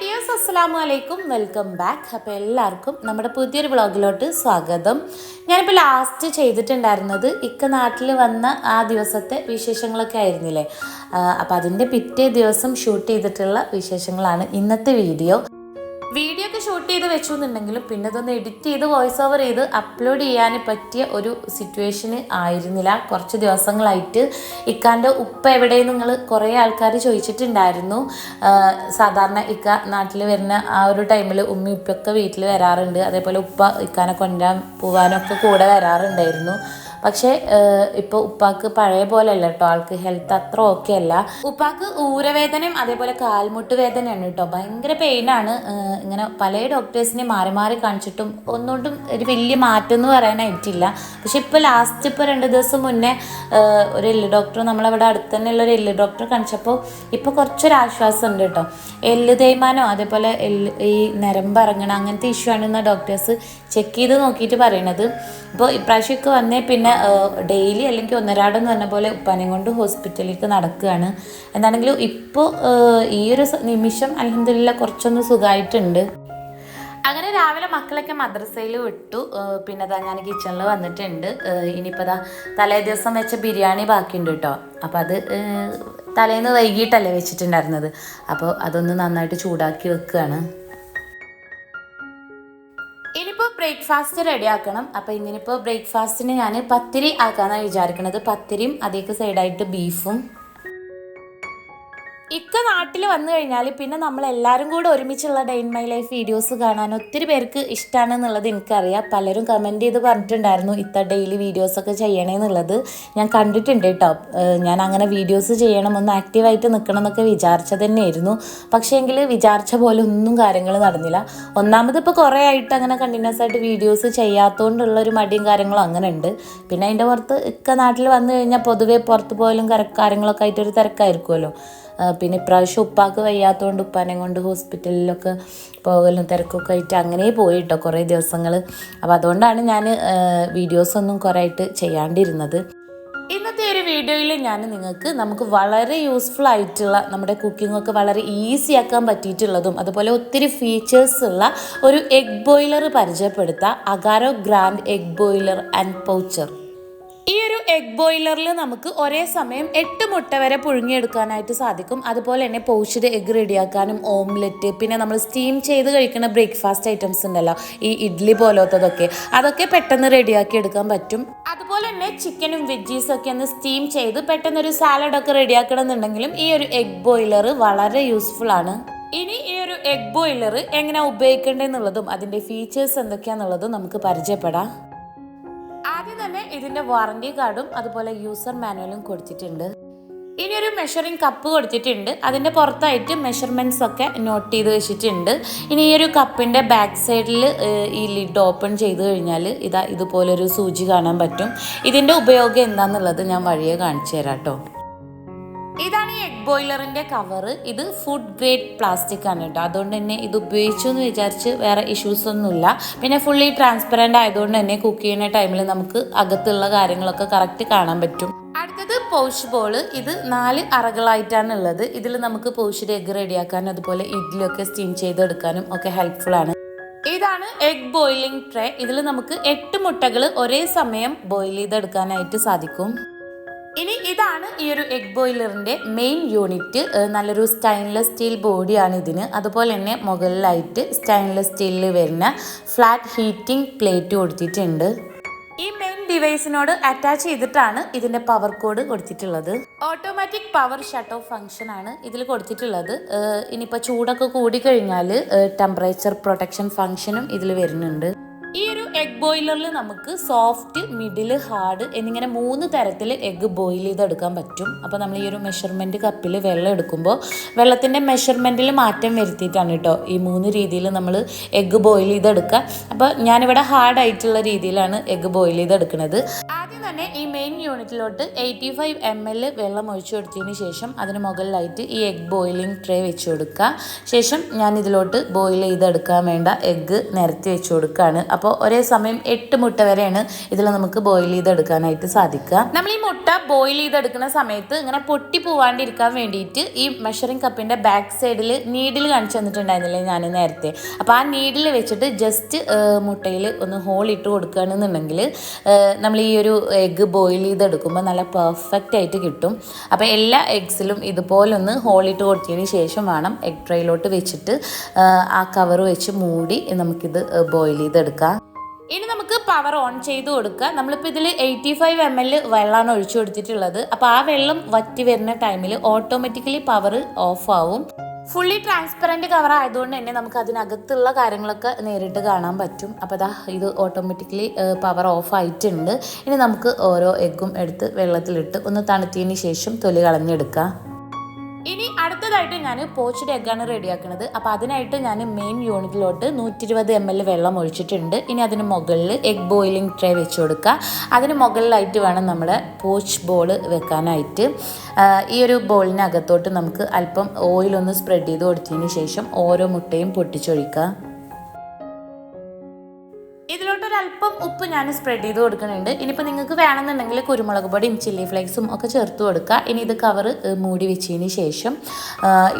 Dears അസ്സലാമു അലൈക്കും. Welcome back. അപ്പോൾ എല്ലാവർക്കും നമ്മുടെ പുതിയൊരു വ്ളോഗിലോട്ട് സ്വാഗതം. ഞാനിപ്പോൾ ലാസ്റ്റ് ചെയ്തിട്ടുണ്ടായിരുന്നത് ഇക്ക നാട്ടിൽ വന്ന ആ ദിവസത്തെ വിശേഷങ്ങളൊക്കെ ആയിരുന്നില്ലേ? അപ്പോൾ അതിന്റെ പിറ്റേ ദിവസം ഷൂട്ട് ചെയ്തിട്ടുള്ള വിശേഷങ്ങളാണ് ഇന്നത്തെ വീഡിയോ. വീഡിയോ ഷൂട്ട് ചെയ്ത് വെച്ചു എന്നുണ്ടെങ്കിലും പിന്നെ അതൊന്ന് എഡിറ്റ് ചെയ്ത് വോയിസ് ഓവർ ചെയ്ത് അപ്ലോഡ് ചെയ്യാൻ പറ്റിയ ഒരു സിറ്റുവേഷന് ആയിരുന്നില്ല. കുറച്ച് ദിവസങ്ങളായിട്ട് ഇക്കാന്റെ ഉപ്പ എവിടെ നിങ്ങൾ കുറേ ആൾക്കാർ ചോദിച്ചിട്ടുണ്ടായിരുന്നു. സാധാരണ ഇക്ക നാട്ടിൽ വരുന്ന ആ ഒരു ടൈമിൽ ഉമ്മി ഉപ്പൊക്കെ വീട്ടിൽ വരാറുണ്ട്. അതേപോലെ ഉപ്പ ഇക്കാനെ കൊണ്ടുവരാൻ പോകാനൊക്കെ കൂടെ വരാറുണ്ടായിരുന്നു. പക്ഷേ ഇപ്പോൾ ഉപ്പാക്ക് പഴയ പോലെ അല്ല കേട്ടോ ആൾക്ക് ഹെൽത്ത് അത്ര ഓക്കെ അല്ല. ഉപ്പാക്ക് ഊരവേദനയും അതേപോലെ കാൽമുട്ട് വേദനയാണ് കേട്ടോ ഭയങ്കര പെയിനാണ് ഇങ്ങനെ പല ഡോക്ടേഴ്സിനെ മാറി മാറി കാണിച്ചിട്ടും ഒന്നുകൊണ്ടും ഒരു വലിയ മാറ്റം എന്ന് പറയാനായിട്ടില്ല പക്ഷെ ഇപ്പോൾ ലാസ്റ്റ് ഇപ്പോൾ രണ്ട് ദിവസം മുന്നേ ഒരു എല്ല് ഡോക്ടർ നമ്മളവിടെ അടുത്ത് തന്നെയുള്ള ഒരു എല്ല് ഡോക്ടർ കാണിച്ചപ്പോൾ ഇപ്പോൾ കുറച്ചൊരു ആശ്വാസം ഉണ്ട് കേട്ടോ എല്ല് തേയ്മാനോ അതേപോലെ എല്ല് ഈ നരമ്പ് ഇറങ്ങണം അങ്ങനത്തെ ഇഷ്യൂ ആണെന്ന ഡോക്ടേഴ്സ് ചെക്ക് ചെയ്ത് നോക്കിയിട്ട് പറയണത്. ഇപ്പോൾ ഇപ്രാവശ്യമൊക്കെ വന്നേ പിന്നെ ഡെയിലി അല്ലെങ്കിൽ ഒന്നരാടം എന്ന് പറഞ്ഞ പോലെ ഉപ്പാനെ കൊണ്ട് ഹോസ്പിറ്റലിലേക്ക് നടക്കുകയാണ്. എന്താണെങ്കിലും ഇപ്പോൾ ഈ ഒരു നിമിഷം അലഹദില്ല കുറച്ചൊന്ന് സുഖമായിട്ടുണ്ട് അങ്ങനെ രാവിലെ മക്കളൊക്കെ മദ്രസയിൽ വിട്ടു. പിന്നെ അതാ ഞാൻ കിച്ചണിൽ വന്നിട്ടുണ്ട്. ഇനിയിപ്പോൾ അതാ തലേ ദിവസം വെച്ച ബിരിയാണി ബാക്കിയുണ്ട് കേട്ടോ. അപ്പോൾ അത് തലേന്ന് വൈകിട്ടല്ലേ വെച്ചിട്ടുണ്ടായിരുന്നത്. അപ്പോൾ അതൊന്ന് നന്നായിട്ട് ചൂടാക്കി വെക്കുകയാണ്. ബ്രേക്ക്ഫാസ്റ്റ് റെഡി ആക്കണം അപ്പോൾ ഇന്നിനിപ്പോൾ ബ്രേക്ക്ഫാസ്റ്റിന് ഞാൻ പത്തിരി ആക്കാന്നാണ് വിചാരിക്കുന്നത് പത്തിരിയും അതേക്ക് സൈഡായിട്ട് ബീഫും ഇക്ക നാട്ടിൽ വന്നു കഴിഞ്ഞാൽ പിന്നെ നമ്മൾ എല്ലാവരും കൂടെ ഒരുമിച്ചുള്ള day in my life videos കാണാൻ ഒത്തിരി പേർക്ക് ഇഷ്ടമാണ് എന്നുള്ളത് എനിക്കറിയാം. പലരും കമന്റ് ചെയ്ത് പറഞ്ഞിട്ടുണ്ടായിരുന്നു ഇത്ത ഡെയിലി വീഡിയോസൊക്കെ ചെയ്യണേ എന്നുള്ളത്. ഞാൻ കണ്ടിട്ടുണ്ട് കേട്ടോ ഞാൻ അങ്ങനെ വീഡിയോസ് ചെയ്യണം ഒന്ന് ആക്റ്റീവായിട്ട് നിൽക്കണം എന്നൊക്കെ വിചാരിച്ചത് തന്നെയായിരുന്നു. പക്ഷേ എങ്കിൽ വിചാരിച്ച പോലെ ഒന്നും കാര്യങ്ങൾ നടന്നില്ല. ഒന്നാമത് ഇപ്പോൾ കുറേ ആയിട്ട് അങ്ങനെ കണ്ടിന്യൂസ് ആയിട്ട് വീഡിയോസ് ചെയ്യാത്തതുകൊണ്ടുള്ള ഒരു മടിയും കാര്യങ്ങളും അങ്ങനെ ഉണ്ട്. പിന്നെ അതിന്റെ പുറത്ത് ഇക്ക നാട്ടിൽ വന്നു കഴിഞ്ഞാൽ പൊതുവേ പുറത്ത് പോയാലും കര കാര്യങ്ങളൊക്കെ ആയിട്ടൊരു തിരക്കായിരിക്കുമല്ലോ പിന്നെ ഇപ്രാവശ്യം ഉപ്പാക്ക് വയ്യാത്തതുകൊണ്ട് ഉപ്പാനെ കൊണ്ട് ഹോസ്പിറ്റലിലൊക്കെ പോകലും തിരക്കൊക്കെ ആയിട്ട് അങ്ങനെ പോയി കേട്ടോ കുറേ ദിവസങ്ങൾ അപ്പോൾ അതുകൊണ്ടാണ് ഞാൻ വീഡിയോസൊന്നും കുറേ ആയിട്ട് ചെയ്യാണ്ടിരുന്നത്. ഇന്നത്തെ ഒരു വീഡിയോയിൽ ഞാൻ നിങ്ങൾക്ക് നമുക്ക് വളരെ യൂസ്ഫുൾ ആയിട്ടുള്ള നമ്മുടെ കുക്കിംഗ് ഒക്കെ വളരെ ഈസി ആക്കാൻ പറ്റിയിട്ടുള്ളതും അതുപോലെ ഒത്തിരി ഫീച്ചേഴ്സ് ഉള്ള ഒരു എഗ് ബോയിലർ പരിചയപ്പെടുത്താം. Agaro grand egg boiler and poacher egg ബോയിലറിൽ നമുക്ക് ഒരേ സമയം എട്ട് മുട്ട വരെ പുഴുങ്ങിയെടുക്കാനായിട്ട് സാധിക്കും. അതുപോലെ തന്നെ പോച്ച്ഡ് എഗ് റെഡിയാക്കാനും ഓംലെറ്റ് പിന്നെ നമ്മൾ സ്റ്റീം ചെയ്ത് കഴിക്കുന്ന ബ്രേക്ക്ഫാസ്റ്റ് ഐറ്റംസ് ഉണ്ടല്ലോ ഈ ഇഡ്ഡലി പോലത്തതൊക്കെ. അതൊക്കെ പെട്ടെന്ന് റെഡിയാക്കി എടുക്കാൻ പറ്റും. അതുപോലെ തന്നെ ചിക്കനും വെജീസും ഒക്കെ ഒന്ന് സ്റ്റീം ചെയ്ത് പെട്ടെന്ന് ഒരു സാലഡൊക്കെ റെഡിയാക്കണം എന്നുണ്ടെങ്കിലും ഈ ഒരു എഗ് ബോയിലർ വളരെ യൂസ്ഫുൾ ആണ്. ഇനി ഈ ഒരു എഗ് ബോയിലർ എങ്ങനെ ഉപയോഗിക്കേണ്ടതെന്നുള്ളതും അതിന്റെ ഫീച്ചേഴ്സ് എന്തൊക്കെയാണെന്നുള്ളതും നമുക്ക് പരിചയപ്പെടാം. തന്നെ വാറന്റി കാർഡും അതുപോലെ യൂസർ മാനുവലും കൊടുത്തിട്ടുണ്ട്. ഇനി ഒരു മെഷറിംഗ് കപ്പ് കൊടുത്തിട്ടുണ്ട്. അതിന്റെ പുറത്തായിട്ട് മെഷർമെന്റ്സ് ഒക്കെ നോട്ട് ചെയ്ത് വെച്ചിട്ടുണ്ട്. ഇനി ഈ ഒരു കപ്പിന്റെ ബാക്ക് സൈഡിൽ ഈ ലിഡ് ഓപ്പൺ ചെയ്ത് കഴിഞ്ഞാൽ ഇതാ ഇതുപോലൊരു സൂചി കാണാൻ പറ്റും. ഇതിന്റെ ഉപയോഗം എന്താണെന്നുള്ളത് ഞാൻ വഴിയെ കാണിച്ചു തരാം കേട്ടോ. ഇതാണ് ഈ എഗ് ബോയിലറിന്റെ കവർ ഇത് ഫുഡ് ഗ്രേഡ് പ്ലാസ്റ്റിക് ആണ് കേട്ടോ. അതുകൊണ്ട് തന്നെ ഇത് ഉപയോഗിച്ചു എന്ന് വിചാരിച്ച് വേറെ ഇഷ്യൂസ് ഒന്നുമില്ല. പിന്നെ ഫുള്ളി ട്രാൻസ്പെറന്റ് ആയതുകൊണ്ട് തന്നെ കുക്ക് ചെയ്യുന്ന ടൈമിൽ നമുക്ക് അകത്തുള്ള കാര്യങ്ങളൊക്കെ കറക്റ്റ് കാണാൻ പറ്റും. അടുത്തത് പൗഷ് ബോൾ ഇത് നാല് അറകളായിട്ടാണ് ഉള്ളത്. ഇതിൽ നമുക്ക് പൗഷിന്റെ എഗ് റെഡിയാക്കാനും അതുപോലെ ഇഡ്ഡലിയൊക്കെ സ്റ്റീം ചെയ്തെടുക്കാനും ഒക്കെ ഹെൽപ്ഫുൾ ആണ്. ഇതാണ് എഗ് ബോയിലിംഗ് ട്രേ ഇതിൽ നമുക്ക് എട്ട് മുട്ടകൾ ഒരേ സമയം ബോയിൽ ചെയ്തെടുക്കാനായിട്ട് സാധിക്കും. ഇനി ഇതാണ് ഈ ഒരു എഗ് ബോയിലറിന്റെ മെയിൻ യൂണിറ്റ് നല്ലൊരു സ്റ്റൈൻലെസ് സ്റ്റീൽ ബോഡിയാണ് ഇതിന്. അതുപോലെ തന്നെ മുകളിലായിട്ട് സ്റ്റൈൻലെസ് സ്റ്റീലിൽ വരുന്ന ഫ്ലാറ്റ് ഹീറ്റിംഗ് പ്ലേറ്റ് കൊടുത്തിട്ടുണ്ട്. ഈ മെയിൻ ഡിവൈസിനോട് അറ്റാച്ച് ചെയ്തിട്ടാണ് ഇതിന്റെ പവർ കോഡ് കൊടുത്തിട്ടുള്ളത്. Automatic power shut off function ആണ് ഇതിൽ കൊടുത്തിട്ടുള്ളത്. ഇനിയിപ്പോൾ ചൂടൊക്കെ കൂടിക്കഴിഞ്ഞാൽ ടെമ്പറേച്ചർ പ്രൊട്ടക്ഷൻ ഫംഗ്ഷനും ഇതിൽ വരുന്നുണ്ട്. ഈ ഒരു എഗ് ബോയിലറിൽ നമുക്ക് സോഫ്റ്റ് മിഡിൽ ഹാർഡ് എന്നിങ്ങനെ മൂന്ന് തരത്തിൽ എഗ്ഗ് ബോയിൽ ചെയ്തെടുക്കാൻ പറ്റും. അപ്പോൾ നമ്മൾ ഈ ഒരു മെഷർമെന്റ് കപ്പിൽ വെള്ളം എടുക്കുമ്പോൾ വെള്ളത്തിന്റെ മെഷർമെന്റിൽ മാറ്റം വരുത്തിയിട്ടാണ് കേട്ടോ ഈ മൂന്ന് രീതിയിൽ നമ്മൾ എഗ്ഗ് ബോയിൽ ചെയ്തെടുക്കുക. അപ്പോൾ ഞാനിവിടെ ഹാർഡ് ആയിട്ടുള്ള രീതിയിലാണ് എഗ്ഗ് ബോയിൽ ചെയ്തെടുക്കുന്നത് യൂണിറ്റിലോട്ട് എയ്റ്റി ഫൈവ് എം എൽ വെള്ളം ഒഴിച്ചു കൊടുത്തതിന് ശേഷം അതിന് മുകളിലായിട്ട് ഈ എഗ് ബോയിലിംഗ് ട്രേ വെച്ച് കൊടുക്കുക. ശേഷം ഞാൻ ഇതിലോട്ട് ബോയിൽ ചെയ്തെടുക്കാൻ വേണ്ട എഗ്ഗ് നിരത്തി വെച്ച് കൊടുക്കുകയാണ്. അപ്പോൾ ഒരേ സമയം എട്ട് മുട്ട വരെയാണ് ഇതിൽ നമുക്ക് ബോയിൽ ചെയ്തെടുക്കാനായിട്ട് സാധിക്കുക. നമ്മൾ ഈ മുട്ട ബോയിൽ ചെയ്തെടുക്കുന്ന സമയത്ത് ഇങ്ങനെ പൊട്ടി പോവാണ്ടിരിക്കാൻ വേണ്ടിയിട്ട് ഈ മെഷറിംഗ് കപ്പിന്റെ ബാക്ക് സൈഡിൽ നീഡിൽ കാണിച്ചു തന്നിട്ടുണ്ടായിരുന്നില്ലേ ഞാൻ നേരത്തെ? അപ്പോൾ ആ നീഡിൽ വെച്ചിട്ട് ജസ്റ്റ് മുട്ടയിൽ ഒന്ന് ഹോൾ ഇട്ട് കൊടുക്കുകയാണെന്നുണ്ടെങ്കിൽ നമ്മൾ ഈ ഒരു എഗ്ഗ് ബോയിൽ ചെയ്തെടുക്കുമ്പോൾ നല്ല പെർഫെക്റ്റ് ആയിട്ട് കിട്ടും. അപ്പോൾ എല്ലാ എഗ്സിലും ഇതുപോലൊന്ന് ഹോളിട്ട് കൊടുത്തതിന് ശേഷം വേണം എഗ് ട്രേയിലോട്ട് വെച്ചിട്ട് ആ കവർ വെച്ച് മൂടി നമുക്കിത് ബോയിൽ ചെയ്തെടുക്കാം. ഇനി നമുക്ക് പവർ ഓൺ ചെയ്ത് കൊടുക്കുക നമ്മളിപ്പോൾ ഇതിൽ എയ്റ്റി ഫൈവ് എം എൽ വെള്ളമാണ് ഒഴിച്ചു കൊടുത്തിട്ടുള്ളത്. അപ്പോൾ ആ വെള്ളം വറ്റി വരുന്ന ടൈമിൽ ഓട്ടോമാറ്റിക്കലി പവർ ഓഫ് ആവും. ഫുള്ളി ട്രാൻസ്പെറന്റ് കവർ ആയതുകൊണ്ട് തന്നെ നമുക്ക് അതിനകത്തുള്ള കാര്യങ്ങളൊക്കെ നേരിട്ട് കാണാൻ പറ്റും. അപ്പോൾ ദാ ഇത് ഓട്ടോമാറ്റിക്കലി പവർ ഓഫ് ആയിട്ടുണ്ട്. ഇനി നമുക്ക് ഓരോ എഗ്ഗും എടുത്ത് വെള്ളത്തിലിട്ട് ഒന്ന് തണുത്തിയതിന് ശേഷം തൊലി കളഞ്ഞെടുക്കാം. ഇനി അടുത്തതായിട്ട് ഞാൻ പോച്ചഡ് എഗ്ഗാണ് റെഡിയാക്കുന്നത് അപ്പോൾ അതിനായിട്ട് ഞാൻ മെയിൻ യൂണിറ്റിലോട്ട് നൂറ്റി ഇരുപത് എം എൽ വെള്ളം ഒഴിച്ചിട്ടുണ്ട്. ഇനി അതിന് മുകളിൽ എഗ് ബോയിലിംഗ് ട്രേ വെച്ച് കൊടുക്കുക. അതിന് മുകളിലായിട്ട് വേണം നമ്മൾ പോച്ച് ബോൾ വെക്കാനായിട്ട്. ഈ ഒരു ബോളിനകത്തോട്ട് നമുക്ക് അല്പം ഓയിലൊന്ന് സ്പ്രെഡ് ചെയ്ത് കൊടുത്തതിന് ശേഷം ഓരോ മുട്ടയും പൊട്ടിച്ചൊഴിക്കുക. ഇതിലോട്ടൊരല്പം ഉപ്പ് ഞാൻ സ്പ്രെഡ് ചെയ്ത് കൊടുക്കുന്നുണ്ട്. ഇനിയിപ്പോൾ നിങ്ങൾക്ക് വേണമെന്നുണ്ടെങ്കിൽ കുരുമുളക് പൊടിയും ചില്ലി ഫ്ലേക്സും ഒക്കെ ചേർത്ത് കൊടുക്കുക. ഇനി ഇത് കവർ മൂടി വെച്ചതിന് ശേഷം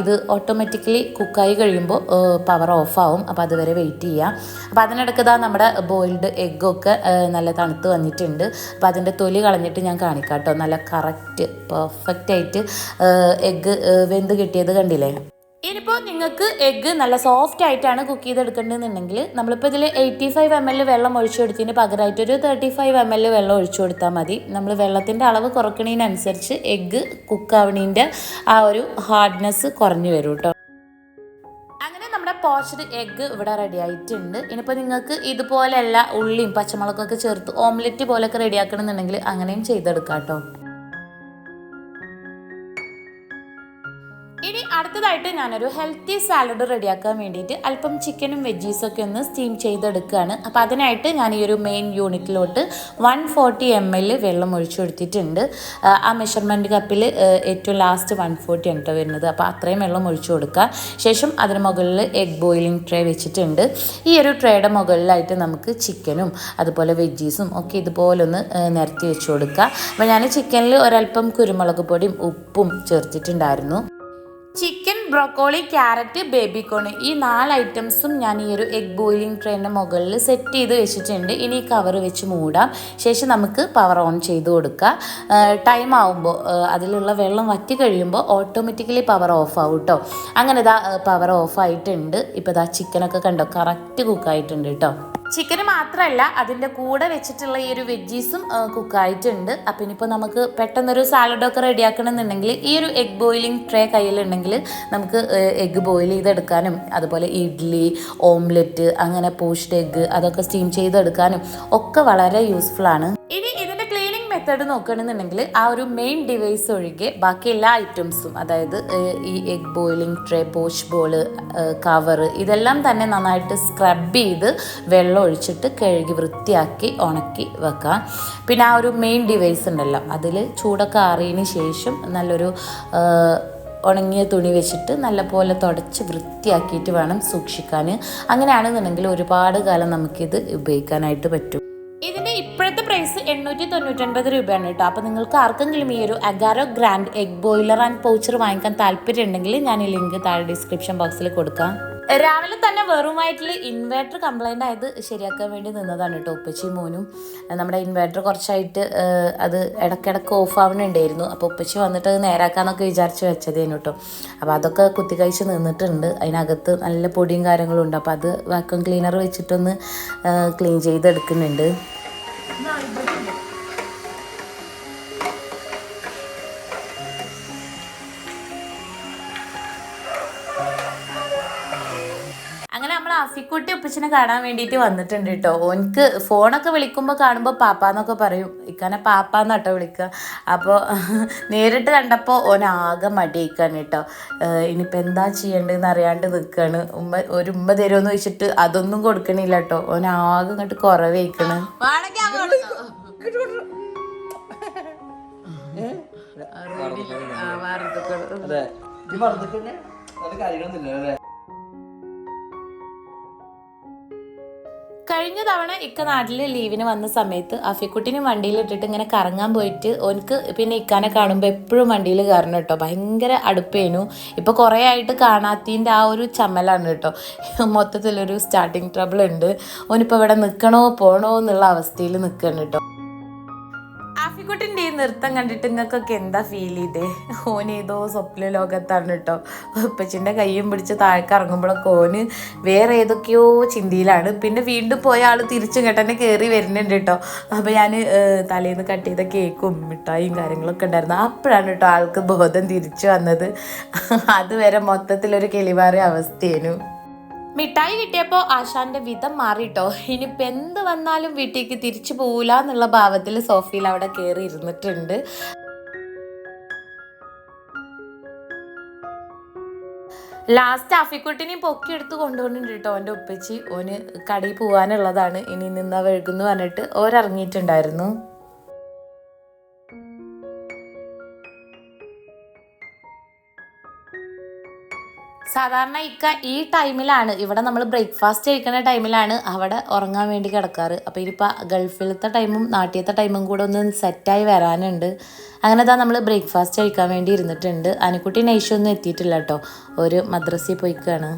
ഇത് ഓട്ടോമാറ്റിക്കലി കുക്കായി കഴിയുമ്പോൾ പവർ ഓഫാവും അപ്പോൾ അതുവരെ വെയിറ്റ് ചെയ്യുക അപ്പോൾ അതിനിടയ്ക്ക് ഇതാ നമ്മുടെ ബോയിൽഡ് എഗ്ഗൊക്കെ നല്ല തണുത്ത് വന്നിട്ടുണ്ട്. അപ്പോൾ അതിന്റെ തൊലി കളഞ്ഞിട്ട് ഞാൻ കാണിക്കാം കേട്ടോ നല്ല കറക്റ്റ് പെർഫെക്റ്റ് ആയിട്ട് എഗ്ഗ് വെന്ത് കിട്ടിയത് കണ്ടില്ലേ? ഇനിയിപ്പോൾ നിങ്ങൾക്ക് എഗ്ഗ് നല്ല സോഫ്റ്റ് ആയിട്ടാണ് കുക്ക് ചെയ്തെടുക്കേണ്ടതെന്നുണ്ടെങ്കിൽ നമ്മളിപ്പോൾ ഇതിൽ എയ്റ്റി ഫൈവ് എം എൽ വെള്ളം ഒഴിച്ചു കൊടുത്തതിന് പകരമായിട്ട് ഒരു തേർട്ടി ഫൈവ് എം എൽ വെള്ളം ഒഴിച്ചു കൊടുത്താൽ മതി. നമ്മൾ വെള്ളത്തിന്റെ അളവ് കുറക്കണതിനനുസരിച്ച് എഗ്ഗ് കുക്കാവണീന്റെ ആ ഒരു ഹാർഡ്നെസ് കുറഞ്ഞു വരും കേട്ടോ നമ്മുടെ പോച്ചഡ് എഗ്ഗ് ഇവിടെ റെഡി ആയിട്ടുണ്ട്. ഇനിയിപ്പോൾ നിങ്ങൾക്ക് ഇതുപോലെയല്ല ഉള്ളിയും പച്ചമുളകൊക്കെ ചേർത്ത് ഓംലെറ്റ് പോലൊക്കെ റെഡിയാക്കണമെന്നുണ്ടെങ്കിൽ അങ്ങനെയും ചെയ്തെടുക്കാം കേട്ടോ ഇനി അടുത്തതായിട്ട് ഞാനൊരു ഹെൽത്തി സാലഡ് റെഡിയാക്കാൻ വേണ്ടിയിട്ട് അല്പം ചിക്കനും വെജീസൊക്കെ ഒന്ന് സ്റ്റീം ചെയ്തെടുക്കുകയാണ്. അപ്പോൾ അതിനായിട്ട് ഞാൻ ഈ ഒരു മെയിൻ യൂണിറ്റിലോട്ട് വൺ ഫോർട്ടി എം എൽ വെള്ളം ഒഴിച്ചു കൊടുത്തിട്ടുണ്ട്. ആ, മെഷർമെന്റ് കപ്പിൽ ഏറ്റവും ലാസ്റ്റ് വൺ ഫോർട്ടി കേട്ടോ വരുന്നത്. അപ്പോൾ അത്രയും വെള്ളം ഒഴിച്ചു കൊടുക്കുക. ശേഷം അതിന് മുകളിൽ എഗ് ബോയിലിംഗ് ട്രേ വെച്ചിട്ടുണ്ട്. ഈ ഒരു ട്രേയുടെ മുകളിലായിട്ട് നമുക്ക് ചിക്കനും അതുപോലെ വെജീസും ഒക്കെ ഇതുപോലെ ഒന്ന് നിരത്തി വെച്ച് കൊടുക്കുക. അപ്പോൾ ഞാൻ ചിക്കനിൽ ഒരല്പം കുരുമുളക് പൊടിയും ഉപ്പും ചേർത്തിട്ടുണ്ടായിരുന്നു. Chicken broccoli carrot baby corn ഈ നാല് ഐറ്റംസും ഞാൻ ഈ ഒരു എഗ് ബോയിലിംഗ് ട്രെയിനിന്റെ മുകളിൽ സെറ്റ് ചെയ്ത് വെച്ചിട്ടുണ്ട്. ഇനി കവർ വെച്ച് മൂടാം. ശേഷം നമുക്ക് പവർ ഓൺ ചെയ്ത് കൊടുക്കുക ടൈം ആവുമ്പോൾ അതിലുള്ള വെള്ളം വറ്റി കഴിയുമ്പോൾ ഓട്ടോമാറ്റിക്കലി പവർ ഓഫ് ആവും കേട്ടോ അങ്ങനെ ഇതാ പവർ ഓഫ് ആയിട്ടുണ്ട്. ഇപ്പോൾ ഇതാ ചിക്കനൊക്കെ കണ്ടോ? കറക്റ്റ് കുക്കായിട്ടുണ്ട് കേട്ടോ ചിക്കന് മാത്രമല്ല അതിന്റെ കൂടെ വെച്ചിട്ടുള്ള ഈ ഒരു വെജീസും കുക്കായിട്ടുണ്ട് അപ്പം ഇനിയിപ്പോൾ നമുക്ക് പെട്ടെന്നൊരു സാലഡൊക്കെ റെഡിയാക്കണമെന്നുണ്ടെങ്കിൽ ഈ ഒരു എഗ് ബോയിലിംഗ് ട്രേ കയ്യിലുണ്ടെങ്കിൽ നമുക്ക് എഗ്ഗ് ബോയിൽ ചെയ്തെടുക്കാനും അതുപോലെ ഇഡ്ഡലി ഓംലെറ്റ് അങ്ങനെ പോസ്റ്റ് എഗ്ഗ് അതൊക്കെ സ്റ്റീം ചെയ്തെടുക്കാനും ഒക്കെ വളരെ യൂസ്ഫുൾ മെത്തേഡ് നോക്കുകയാണെന്നുണ്ടെങ്കിൽ ആ ഒരു മെയിൻ ഡിവൈസ് ഒഴികെ ബാക്കി എല്ലാ ഐറ്റംസും അതായത് ഈ egg boiling tray poach bowl cover ഇതെല്ലാം തന്നെ നന്നായിട്ട് സ്ക്രബ് ചെയ്ത് വെള്ളം ഒഴിച്ചിട്ട് കഴുകി വൃത്തിയാക്കി ഉണക്കി വെക്കാം പിന്നെ ആ ഒരു മെയിൻ ഡിവൈസ് ഉണ്ടല്ലോ അതിൽ ചൂടൊക്കെ ആറിയതിന് ശേഷം നല്ലൊരു ഉണങ്ങിയ തുണി വെച്ചിട്ട് നല്ലപോലെ തുടച്ച് വൃത്തിയാക്കിയിട്ട് വേണം സൂക്ഷിക്കാൻ. അങ്ങനെയാണെന്നുണ്ടെങ്കിൽ ഒരുപാട് കാലം നമുക്കിത് ഉപയോഗിക്കാനായിട്ട് പറ്റും. ഇതിന്റെ ഇപ്പോഴത്തെ പ്രൈസ് എണ്ണൂറ്റി തൊണ്ണൂറ്റൊൻപത് രൂപയാണ് കേട്ടോ. അപ്പോൾ നിങ്ങൾക്ക് ആർക്കെങ്കിലും ഈ ഒരു Agaro grand egg boiler and poacher വാങ്ങിക്കാൻ താല്പര്യം ഉണ്ടെങ്കിൽ ഞാൻ ഈ ലിങ്ക് താഴെ ഡിസ്ക്രിപ്ഷൻ ബോക്സിൽ കൊടുക്കാം. രാവിലെ തന്നെ വെറും വയറ്റിൽ ഇൻവേർട്ടർ കംപ്ലൈന്റ് ആയത് ശരിയാക്കാൻ വേണ്ടി നിന്നതാണ് കേട്ടോ ഉപ്പച്ചി മോനും. നമ്മുടെ ഇൻവേർട്ടർ കുറച്ചായിട്ട് അത് ഇടയ്ക്കിടയ്ക്ക് ഓഫ് ആവുന്നുണ്ടായിരുന്നു. അപ്പോൾ ഉപ്പച്ചി വന്നിട്ട് അത് നേരാക്കാന്നൊക്കെ വിചാരിച്ച് വെച്ചതേനു കേട്ടോ. അപ്പോൾ അതൊക്കെ കുത്തി കഴിച്ച് നിന്നിട്ടുണ്ട്. അതിനകത്ത് നല്ല പൊടിയും കാര്യങ്ങളും ഉണ്ട്. അപ്പോൾ അത് വാക്വം ക്ലീനർ വെച്ചിട്ടൊന്ന് ക്ലീൻ ചെയ്തെടുക്കുന്നുണ്ട്. അങ്ങനെ അഫിക്കുട്ടി കാണാൻ വേണ്ടിയിട്ട് വന്നിട്ടുണ്ട് കേട്ടോ ഓനിക്ക് ഫോണൊക്കെ വിളിക്കുമ്പോൾ കാണുമ്പോൾ പാപ്പാന്നൊക്കെ പറയും. ഇക്കാനെ പാപ്പാന്നാട്ടോ വിളിക്കുക അപ്പോൾ നേരിട്ട് കണ്ടപ്പോൾ ഓൻ ആകെ മടിയിക്കാണ് കേട്ടോ ഏഹ് ഇനിയിപ്പോൾ എന്താ ചെയ്യേണ്ടതെന്ന് അറിയാണ്ട് നിൽക്കുകയാണ് ഉമ്മ ഒരു ഉമ്മ തരുമെന്ന് വെച്ചിട്ട് അതൊന്നും കൊടുക്കണില്ല കേട്ടോ ഓൻ ആകെ ഇങ്ങോട്ട് കുറവേക്കണ് അതെ. ഇത് മറന്നിട്ടില്ല? അത് കാര്യങ്ങളൊന്നുമില്ല അല്ലേ? കഴിഞ്ഞ തവണ ഇക്ക നാട്ടിൽ ലീവിന് വന്ന സമയത്ത് അഫിക്കുട്ടിനെ വണ്ടിയിലിട്ടിട്ട് ഇങ്ങനെ കറങ്ങാൻ പോയിട്ട് ഓനക്ക് പിന്നെ ഇക്കാനെ കാണുമ്പോൾ എപ്പോഴും വണ്ടിയിൽ കയറണം കേട്ടോ. ഭയങ്കര അടുപ്പേനു. ഇപ്പോൾ കുറേ ആയിട്ട് കാണാത്തിന്റെ ആ ഒരു ചമ്മലാണ് കേട്ടോ. മൊത്തത്തിലൊരു സ്റ്റാർട്ടിങ് ട്രബിൾ ഉണ്ട്. ഓനിപ്പോൾ ഇവിടെ നിൽക്കണോ പോണോ എന്നുള്ള അവസ്ഥയിൽ നിൽക്കണം കേട്ടോ. നൃത്തം കണ്ടിട്ട് നിങ്ങൾക്കൊക്കെ എന്താ ഫീൽ ചെയ്തേ? ഓൻ ഏതോ സ്വപ്ന ലോകത്താണ് കേട്ടോ ഉപ്പച്ചിന്റെ കയ്യും പിടിച്ച് താഴേക്ക് ഇറങ്ങുമ്പോഴൊക്കെ ഓന് വേറെ ഏതൊക്കെയോ ചിന്തയിലാണ്. പിന്നെ വീണ്ടും പോയ ആൾ തിരിച്ചും കേട്ടെന്നെ കയറി വരുന്നുണ്ട് കേട്ടോ അപ്പോൾ ഞാൻ തലേന്ന് കട്ട് ചെയ്ത കേക്കും മിഠായും കാര്യങ്ങളൊക്കെ ഉണ്ടായിരുന്നു. അപ്പോഴാണ് കേട്ടോ ആൾക്ക് ബോധം തിരിച്ചു വന്നത്. അതുവരെ മൊത്തത്തിലൊരു കിളിമാറിയ അവസ്ഥയേനു. മിഠായി കിട്ടിയപ്പോൾ ആശാന്റെ വിധം മാറിട്ടോ. ഇനിയിപ്പോൾ എന്ത് വന്നാലും വീട്ടിലേക്ക് തിരിച്ചു പോകൂല എന്നുള്ള ഭാവത്തിൽ സോഫിയിൽ അവിടെ കയറി ഇരുന്നിട്ടുണ്ട്. ലാസ്റ്റ് അഫിക്കുട്ടിനെ പൊക്കിയെടുത്ത് കൊണ്ടുപോകുന്നുണ്ട് കേട്ടോ എന്റെ ഉപ്പച്ചി. ഓന് കടയിൽ പോകാനുള്ളതാണ് ഇനി നിന്നാ വഴുകുന്നു പറഞ്ഞിട്ട് ഓരിറങ്ങിയിട്ടുണ്ടായിരുന്നു സാധാരണ ഇക്ക ഈ ടൈമിലാണ്. ഇവിടെ നമ്മൾ ബ്രേക്ക്ഫാസ്റ്റ് കഴിക്കുന്ന ടൈമിലാണ് അവിടെ ഉറങ്ങാൻ വേണ്ടി കിടക്കാറ്. അപ്പോൾ ഇനിയിപ്പോൾ ഗൾഫിലത്തെ ടൈമും നാട്ടിലത്തെ ടൈമും കൂടെ ഒന്ന് സെറ്റായി വരാനുണ്ട്. അങ്ങനെ താ നമ്മൾ ബ്രേക്ക്ഫാസ്റ്റ് കഴിക്കാൻ വേണ്ടി ഇരുന്നിട്ടുണ്ട്. അനുക്കുട്ടി നൈഷൊന്നും എത്തിയിട്ടില്ല കേട്ടോ. ഒരു മദ്രസയിൽ പോയിക്കാണ്.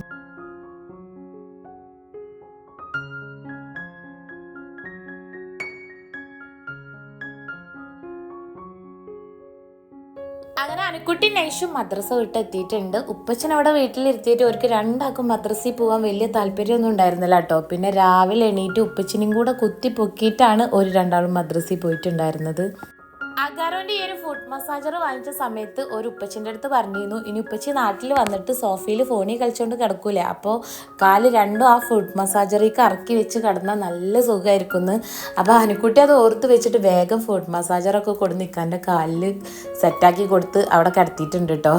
അങ്ങനെ അനുക്കുട്ടി നൈഷും മദ്രസ വിട്ട് എത്തിയിട്ടുണ്ട്. ഉപ്പച്ചൻ അവിടെ വീട്ടിലിരുത്തിയിട്ട് അവർക്ക് രണ്ടാക്കും മദ്രസയിൽ പോകാൻ വലിയ താല്പര്യമൊന്നും ഉണ്ടായിരുന്നില്ല കേട്ടോ. പിന്നെ രാവിലെ എണീറ്റ് ഉപ്പച്ചനും കൂടെ കുത്തി പൊക്കിയിട്ടാണ് ഒരു രണ്ടാളും മദ്രസയിൽ പോയിട്ടുണ്ടായിരുന്നത്. അഗാരോന്റെ ഈ ഒരു ഫുഡ് മസാജർ വാങ്ങിച്ച സമയത്ത് ഒരു ഉപ്പച്ചിന്റെ അടുത്ത് പറഞ്ഞിരുന്നു. ഇനി ഉപ്പച്ചി നാട്ടിൽ വന്നിട്ട് സോഫയിൽ ഫോണിൽ കളിച്ചുകൊണ്ട് കിടക്കൂലേ. അപ്പോൾ കാൽ രണ്ടും ആ ഫുഡ് മസാജറിക്ക് ഇറക്കി വെച്ച് കിടന്നാൽ നല്ല സുഖമായിരിക്കും എന്ന് അപ്പോൾ അനുക്കുട്ടി അത് ഓർത്ത് വെച്ചിട്ട് വേഗം ഫുഡ് മസാജറൊക്കെ കൊടുന്ന് നിൽക്കാന്റെ കാലിൽ സെറ്റാക്കി കൊടുത്ത് അവിടെ കിടത്തിയിട്ടുണ്ട് കേട്ടോ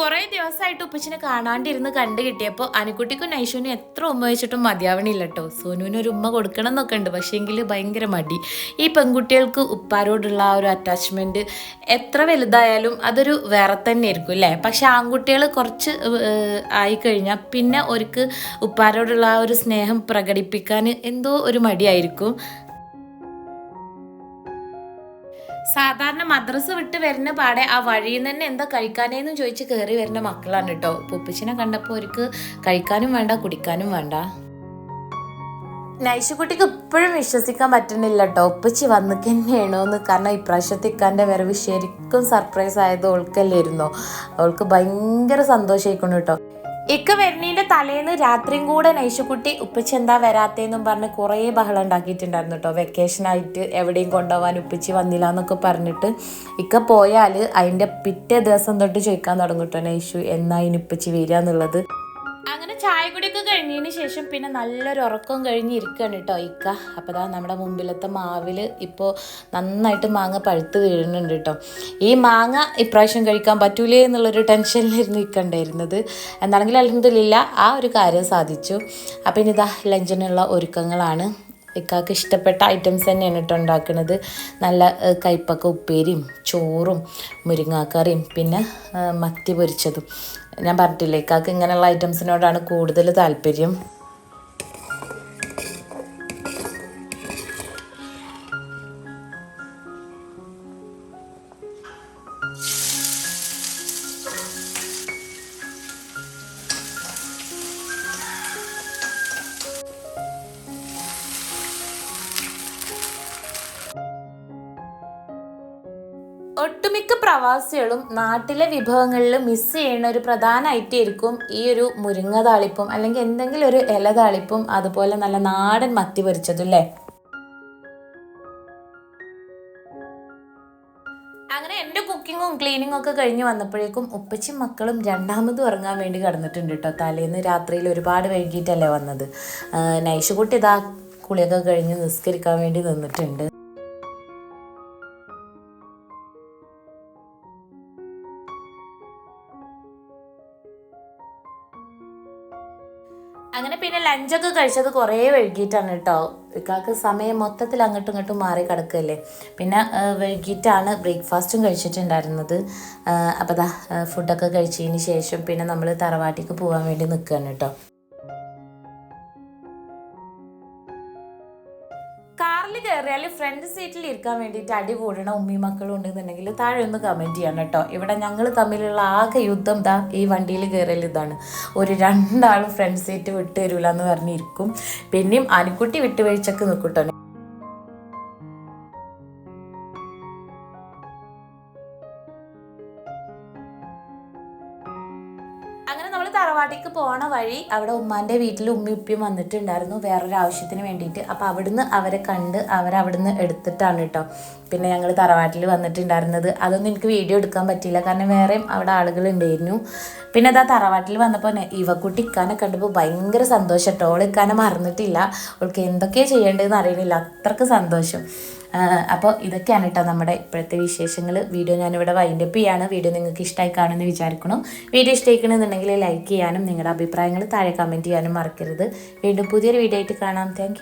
കുറേ ദിവസമായിട്ട് ഉപ്പച്ചിനെ കാണാണ്ടിരുന്ന് കണ്ടു കിട്ടിയപ്പോൾ അനുക്കുട്ടിക്കും നൈഷുവിനും എത്ര ഉമ്മ വെച്ചിട്ടും മതിയാവണില്ല കേട്ടോ സോനുവിന് ഒരു ഉമ്മ കൊടുക്കണം എന്നൊക്കെ ഉണ്ട്. പക്ഷേ എങ്കിൽ ഭയങ്കര മടി. ഈ പെൺകുട്ടികൾക്ക് ഉപ്പാരോടുള്ള ആ ഒരു അറ്റാച്ച്മെന്റ് എത്ര വലുതായാലും അതൊരു വേറെ തന്നെ ആയിരിക്കും അല്ലേ പക്ഷെ ആൺകുട്ടികൾ കുറച്ച് ആയിക്കഴിഞ്ഞാൽ പിന്നെ അവർക്ക് ഉപ്പാരോടുള്ള ആ ഒരു സ്നേഹം പ്രകടിപ്പിക്കാൻ എന്തോ ഒരു മടിയായിരിക്കും. സാധാരണ മദ്രസ വിട്ട് വരുന്ന പാടെ ആ വഴിയിൽ നിന്ന് തന്നെ എന്താ കഴിക്കാനേന്ന് ചോദിച്ച് കയറി വരുന്ന മക്കളാണ് കേട്ടോ. പുപ്പച്ചിനെ കണ്ടപ്പോൾ അവർക്ക് കഴിക്കാനും വേണ്ട കുടിക്കാനും വേണ്ട. നൈഷക്കുട്ടിക്ക് ഇപ്പോഴും വിശ്വസിക്കാൻ പറ്റുന്നില്ല കേട്ടോ. ഉപ്പച്ചി വന്ന് തന്നെയാണോന്ന് കാരണം ഇപ്രാവശ്യത്തെ ഇക്കാന്റെ വരവ് ശരിക്കും സർപ്രൈസ് ആയത് ഓൾക്കല്ലായിരുന്നോ അവൾക്ക് ഭയങ്കര സന്തോഷമായിക്കൊണ്ട് കേട്ടോ. ഇക്ക വരുന്നതിന്റെ തലേന്ന് രാത്രിയും കൂടെ നൈശുക്കുട്ടി ഉപ്പച്ചി വരാത്തേന്നും പറഞ്ഞ് കുറേ ബഹളം ഉണ്ടാക്കിയിട്ടുണ്ടായിരുന്നു കേട്ടോ വെക്കേഷനായിട്ട് എവിടെയും കൊണ്ടുപോകാൻ ഉപ്പച്ചി വന്നില്ല എന്നൊക്കെ പറഞ്ഞിട്ട് ഇക്ക പോയാൽ അതിന്റെ പിറ്റേ ദിവസം തൊട്ട് ചോദിക്കാൻ തുടങ്ങും കേട്ടോ നൈഷു എന്നാ ഇനി ഉപ്പച്ചി വരിക എന്നുള്ളത്? അങ്ങനെ ചായ കുടിയൊക്കെ കഴിഞ്ഞതിന് ശേഷം പിന്നെ നല്ലൊരു ഉറക്കം കഴിഞ്ഞ് ഇരിക്കുകയാണ് കേട്ടോ ഇക്ക. അപ്പോൾ ദാ നമ്മുടെ മുമ്പിലത്തെ മാവിൽ ഇപ്പോൾ നന്നായിട്ട് മാങ്ങ പഴുത്ത് വീഴുന്നുണ്ട് കേട്ടോ. ഈ മാങ്ങ ഇപ്രാവശ്യം കഴിക്കാൻ പറ്റൂലേ എന്നുള്ളൊരു ടെൻഷനിലായിരുന്നു ഇക്ക എന്താണെങ്കിൽ അലഹമില്ല ആ ഒരു കാര്യം സാധിച്ചു. അപ്പോൾ ഇനി ഇതാ ലഞ്ചിനുള്ള ഒരുക്കങ്ങളാണ്. ഇക്കാക്ക് ഇഷ്ടപ്പെട്ട ഐറ്റംസ് തന്നെയാണ് കേട്ടോ ഉണ്ടാക്കുന്നത്. നല്ല ഏഹ്, കൈപ്പക്ക ഉപ്പേരിയും ചോറും മുരിങ്ങാക്കറിയും പിന്നെ മത്തി പൊരിച്ചതും. ഞാൻ പറഞ്ഞിട്ടില്ലേ ഇക്കാക്ക് ഇങ്ങനെയുള്ള ഐറ്റംസിനോടാണ് കൂടുതൽ താല്പര്യം. ഒട്ടുമിക്ക പ്രവാസികളും നാട്ടിലെ വിഭവങ്ങളിൽ മിസ് ചെയ്യുന്ന ഒരു പ്രധാന ഐറ്റം ആയിരിക്കും ഈ ഒരു മുരിങ്ങ താളിപ്പും അല്ലെങ്കിൽ എന്തെങ്കിലും ഒരു ഇല താളിപ്പും അതുപോലെ നല്ല നാടൻ മത്തി പൊരിച്ചതും അല്ലേ? അങ്ങനെ എന്റെ കുക്കിങ്ങും ക്ലീനിങ്ങും ഒക്കെ കഴിഞ്ഞ് വന്നപ്പോഴേക്കും ഉപ്പച്ചും മക്കളും രണ്ടാമത് ഉറങ്ങാൻ വേണ്ടി കിടന്നിട്ടുണ്ട് കേട്ടോ തലേന്ന് രാത്രിയിൽ ഒരുപാട് വൈകിട്ടല്ലേ വന്നത്. നൈഷുകുട്ടി ഇതാ കുളിയൊക്കെ കഴിഞ്ഞ് നിസ്കരിക്കാൻ വേണ്ടി നിന്നിട്ടുണ്ട്. ലഞ്ചൊക്കെ കഴിച്ചത് കുറേ വൈകിട്ടാണ് കേട്ടോ. ഇക്കാക്ക് സമയം മൊത്തത്തിൽ അങ്ങോട്ടും ഇങ്ങോട്ടും മാറി കിടക്കുകയല്ലേ. പിന്നെ വൈകിട്ടാണ് ബ്രേക്ക്ഫാസ്റ്റും കഴിച്ചിട്ടുണ്ടായിരുന്നത്. അപ്പോൾ ദാ ഫുഡൊക്കെ കഴിച്ചതിന് ശേഷം പിന്നെ നമ്മൾ തറവാട്ടിക്ക് പോകാൻ വേണ്ടി നിൽക്കുകയാണ് കേട്ടോ. കാറിൽ കയറിയാൽ ഫ്രണ്ട് സീറ്റിൽ ഇരിക്കാൻ വേണ്ടിയിട്ട് അടി കൂടണ ഉമ്മി മക്കളും ഉണ്ടെന്നുണ്ടെങ്കിൽ താഴെ ഒന്ന് കമന്റ് ചെയ്യണം കേട്ടോ. ഇവിടെ ഞങ്ങൾ തമ്മിലുള്ള ആകെ യുദ്ധം ദാ ഈ വണ്ടിയിൽ കയറിയാൽ ഇതാണ്. ഒരു രണ്ടാളും ഫ്രണ്ട് സീറ്റ് വിട്ട് തരൂല എന്ന് പറഞ്ഞിരിക്കും. പിന്നെയും അനുക്കുട്ടി വിട്ടുവീഴ്ചക്ക് നിൽക്കും കേട്ടോ. വഴി അവിടെ ഉമ്മാന്റെ വീട്ടിൽ ഉമ്മി ഉപ്പിയും വന്നിട്ടുണ്ടായിരുന്നു. വേറൊരു ആവശ്യത്തിന് വേണ്ടിയിട്ട്. അപ്പോൾ അവിടുന്ന് അവരെ കണ്ട് അവരവിടുന്ന് എടുത്തിട്ടാണ് കേട്ടോ പിന്നെ ഞങ്ങൾ തറവാട്ടിൽ വന്നിട്ടുണ്ടായിരുന്നത്. അതൊന്നും എനിക്ക് വീഡിയോ എടുക്കാൻ പറ്റിയില്ല. കാരണം വേറെയും അവിടെ ആളുകൾ ഉണ്ടായിരുന്നു. പിന്നെ അതാ തറവാട്ടിൽ വന്നപ്പോൾ ഇവക്കുട്ടി ഇക്കാനെ കണ്ടപ്പോൾ ഭയങ്കര സന്തോഷം കേട്ടോ ഓൾ ഇക്കാനെ മറന്നിട്ടില്ല. അവൾക്ക് എന്തൊക്കെയാണ് ചെയ്യേണ്ടതെന്ന് അറിയുന്നില്ല അത്രയ്ക്ക് സന്തോഷം. അപ്പോൾ ഇതൊക്കെയാണ് കേട്ടോ നമ്മുടെ ഇപ്പോഴത്തെ വിശേഷങ്ങൾ. വീഡിയോ ഞാനിവിടെ വൈൻഡപ്പ് ചെയ്യാണ്. വീഡിയോ നിങ്ങൾക്ക് ഇഷ്ടമായി കാണുമെന്ന് വിചാരിക്കണം വീഡിയോ ഇഷ്ടമായിക്കണമെന്നുണ്ടെങ്കിൽ ലൈക്ക് ചെയ്യാനും നിങ്ങളുടെ അഭിപ്രായങ്ങൾ താഴെ കമന്റ് ചെയ്യാനും മറക്കരുത്. വീണ്ടും പുതിയൊരു വീഡിയോ ആയിട്ട് കാണാം. താങ്ക്